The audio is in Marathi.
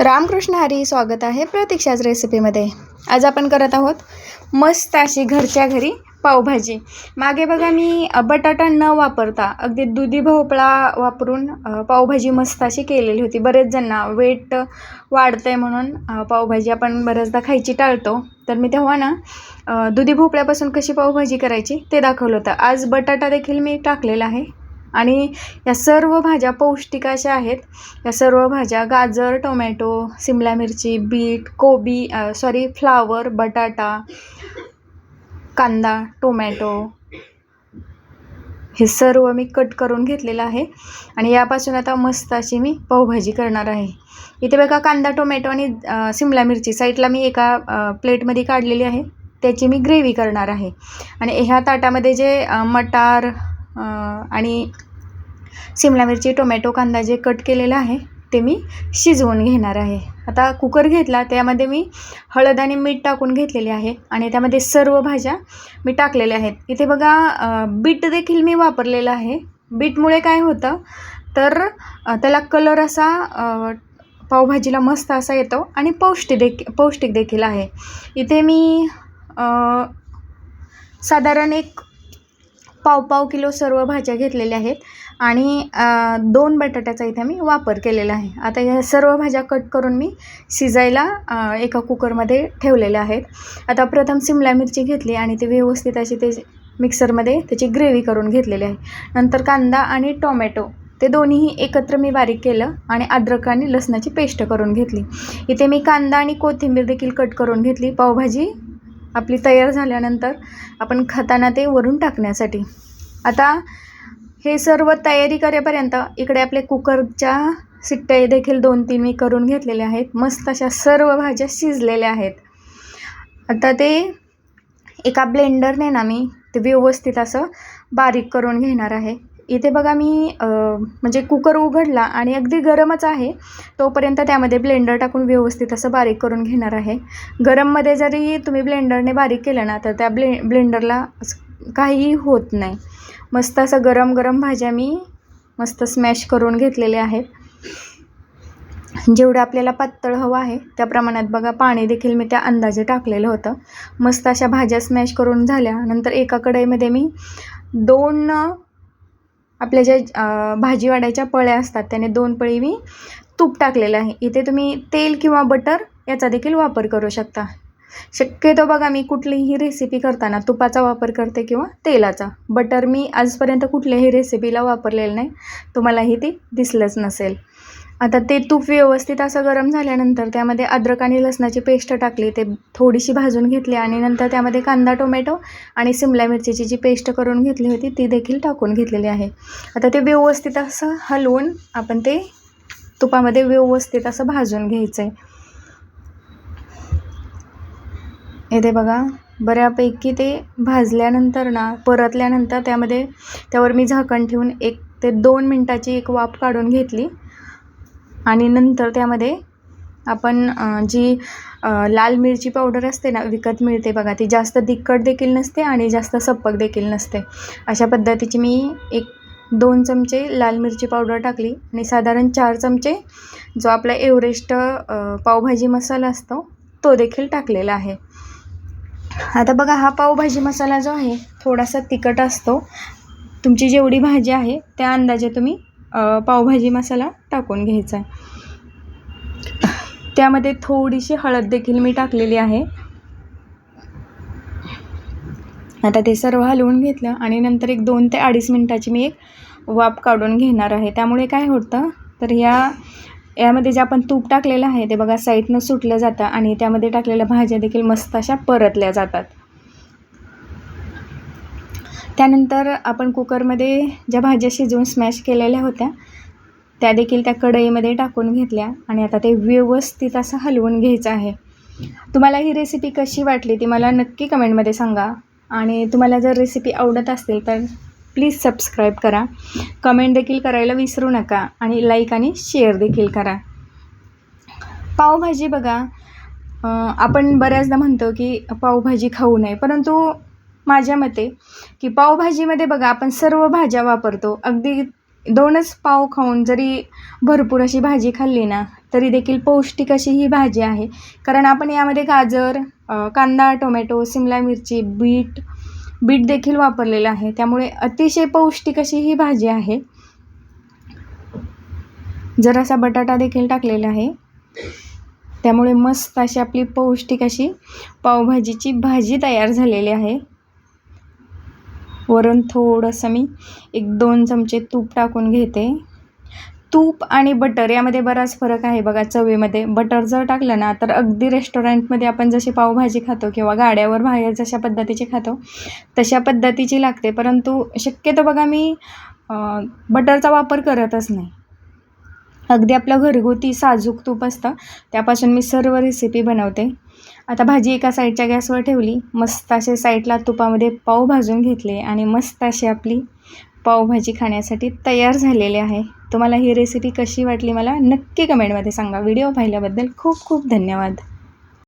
रामकृष्ण हरी स्वागत आहे प्रतीक्षाच रेसिपीमध्ये. आज आपण करत आहोत मस्त अशी घरच्या घरी पावभाजी. मागे बघा मी बटाटा न वापरता अगदी दुधी भोपळा वापरून पावभाजी मस्त अशी केलेली होती. बरेच जणांना वेट वाढतं आहे म्हणून पावभाजी आपण बऱ्याचदा खायची टाळतो. तर मी तेव्हा ना दुधी भोपळ्यापासून कशी पावभाजी करायची ते दाखवलं होतं. आज बटाटा देखील मी टाकलेला आहे. आणि या सर्व भाज्या पौष्टिक अशा आहेत. या सर्व भाज्या गाजर टोमॅटो सिमला मिरची बीट कोबी सॉरी फ्लावर बटाटा कांदा टोमॅटो हे सर्व मी कट करून घेतलेलं आहे. आणि यापासून आता मस्त अशी मी पावभाजी करणार आहे. इथे बघा कांदा टोमॅटो आणि सिमला मिरची साईडला मी एका प्लेटमध्ये काढलेली आहे. त्याची मी ग्रेव्ही करणार आहे. आणि ह्या ताटामध्ये जे मटार आणि सिमला मिरची टोमॅटो कांदा जे कट केलेला आहे ते मी शिजवून घेणार आहे. आता कुकर घेतला त्यामध्ये मी हळद आणि मीठ टाकून घेतलेले आहे आणि त्यामध्ये सर्व भाज्या मी टाकलेल्या आहेत. इथे बघा बीट देखील मी वापरलेलं आहे. बीटमुळे काय होतं तर त्याला कलर असा पावभाजीला मस्त असा येतो आणि पौष्टिक देखील पौष्टिक देखील आहे. इथे मी साधारण एक पाव पाव किलो सर्व भाज्या घेतलेल्या आहेत. आणि दोन बटाट्याचा इथे मी वापर केलेला आहे. आता ह्या सर्व भाज्या कट करून मी शिजायला एका कुकरमध्ये ठेवलेल्या आहेत. आता प्रथम सिमला मिरची घेतली आणि ती व्यवस्थित अशी ते मिक्सरमध्ये त्याची ग्रेव्ही करून घेतलेली आहे. नंतर कांदा आणि टोमॅटो ते दोन्हीही एकत्र मी बारीक केलं आणि अद्रक आणि लसणाची पेस्ट करून घेतली. इथे मी कांदा आणि कोथिंबीर देखील कट करून घेतली. पावभाजी आपली तयार झाल्यानंतर आपण खाताना ते वरून टाकण्यासाठी. आता हे सर्व तयारी करेपर्यंत इकडे आपले कुकरच्या सिट्ट्या देखील दोन तीन मी करून घेतलेल्या आहेत. मस्त अशा सर्व भाज्या शिजलेल्या आहेत. आता ते एका ब्लेंडरने ना मी ते व्यवस्थित असं बारीक करून घेणार आहे. इथे बघा मी म्हणजे कुकर उघडला आणि अगदी गरमच आहे तोपर्यंत त्यामध्ये ब्लेंडर टाकून व्यवस्थित असं बारीक करून घेणार आहे. गरममध्ये जरी तुम्ही ब्लेंडरने बारीक केलं ना तर त्या ब्ले ब्लेंडरला काहीही होत नाही. मस्त असं गरम गरम भाज्या मी मस्त स्मॅश करून घेतलेल्या आहेत. जेवढं आपल्याला पातळ हवं आहे त्या प्रमाणात बघा पाणी देखील मी त्या अंदाजे टाकलेलं होतं. मस्त अशा भाज्या स्मॅश करून झाल्या. नंतर एका कढईमध्ये मी दोन आपल्या ज्या भाजीवाड्याच्या भाजी वाढायच्या पळ्या असतात त्याने दोन पळी मी तूप टाकलेलं आहे. इथे तुम्ही तेल किंवा बटर याचा देखील वापर करू शकता. शक्यतो बघा मी कुठलीही रेसिपी करताना तुपाचा वापर करते किंवा तेलाचा. बटर मी आजपर्यंत कुठल्याही रेसिपीला वापरलेलं नाही. तुम्हालाही ते दिसलंच नसेल. आता ते तूप व्यवस्थित असं गरम झाल्यानंतर त्यामध्ये अद्रक आणि लसणाची पेस्ट टाकली ते थोडीशी भाजून घेतली आणि नंतर त्यामध्ये कांदा टोमॅटो आणि सिमला मिरचीची जी पेस्ट करून घेतली होती ती देखील टाकून घेतलेली आहे. आता ते व्यवस्थित असं हलवून आपण ते तुपामध्ये व्यवस्थित असं भाजून घ्यायचं आहे येते बघा बऱ्यापैकी ते भाजल्यानंतर ना परतल्यानंतर त्यामध्ये त्यावर मी झाकण ठेवून एक ते दोन मिनटाची एक वाफ काढून घेतली. आणि नंतर त्यामध्ये आपण जी लाल मिरची पावडर असते ना विकत मिळते बघा ती जास्त तिखट देखील नसते आणि जास्त सप्पक देखील नसते. अशा पद्धतीची मी एक दोन चमचे लाल मिरची पावडर टाकली आणि साधारण चार चमचे जो आपला एव्हरेस्ट पावभाजी मसाला असतो तो देखील टाकलेला आहे. आता बघा हा पावभाजी मसाला जो आहे थोडासा तिखट असतो. तुमची जेवढी भाजी आहे त्या अंदाजे तुम्ही पावभाजी मसाला टाकून घ्यायचा आहे. त्यामध्ये थोडीशी हळद देखील मी टाकलेली आहे. आता ते सर्व हलवून घेतलं आणि नंतर एक दोन ते अडीच मिनटाची मी एक वाफ काढून घेणार आहे. त्यामुळे काय होतं तर या यामध्ये जे आपण तूप टाकलेलं आहे ते बघा साईडनं सुटलं जातं आणि त्यामध्ये टाकलेल्या भाज्या देखील मस्त अशा परतल्या जातात. त्यानंतर आपण कुकरमध्ये ज्या भाज्या शिजवून स्मॅश केलेल्या होत्या त्या देखील त्या कढईमध्ये टाकून घेतल्या आणि आता ते व्यवस्थित असं हलवून घ्यायचं आहे. तुम्हाला ही रेसिपी कशी वाटली ती मला नक्की कमेंटमध्ये सांगा. आणि तुम्हाला जर रेसिपी आवडत असेल तर प्लीज सबस्क्राईब करा. कमेंट देखील करायला विसरू नका आणि लाईक आणि शेअर देखील करा. पावभाजी बघा आपण बऱ्याचदा म्हणतो की पावभाजी खाऊ नये परंतु माझ्या मते की पावभाजीमध्ये बघा आपण सर्व भाज्या वापरतो. अगदी दोनच पाव खाऊन जरी भरपूर अशी भाजी खाल्ली ना तरी देखील पौष्टिक अशी ही भाजी आहे. कारण आपण यामध्ये गाजर कांदा टोमॅटो सिमला मिरची बीट बीट देखील वापरलेलं आहे. त्यामुळे अतिशय पौष्टिक अशी ही भाजी आहे. जरासा बटाटा देखील टाकलेला आहे. त्यामुळे मस्त अशी आपली पौष्टिक अशी पावभाजीची भाजी तयार झालेली आहे. वरून थोडंसं मी एक दोन चमचे तूप टाकून घेते. तूप आणि बटर यामध्ये बराच फरक आहे बघा चवीमध्ये. बटर जर टाकलं ना तर अगदी रेस्टॉरंटमध्ये आपण जशी पावभाजी खातो किंवा गाड्यावर बाहेर जशा पद्धतीची खातो तशा पद्धतीची लागते. परंतु शक्यतो बघा मी बटरचा वापर करतच नाही. अगदी आपलं घरगुती साजूक तूप असतं त्यापासून मी सर्व रेसिपी बनवते. आता भाजी एका साईडच्या गॅसवर ठेवली मस्त असे साईडला तुपामध्ये पाव भाजून घेतले आणि मस्त अशी आपली पावभाजी खाण्यासाठी तयार झालेली आहे. तुम्हाला ही रेसिपी कशी वाटली मला नक्की कमेंटमध्ये सांगा. व्हिडिओ पाहिल्याबद्दल खूप खूप धन्यवाद.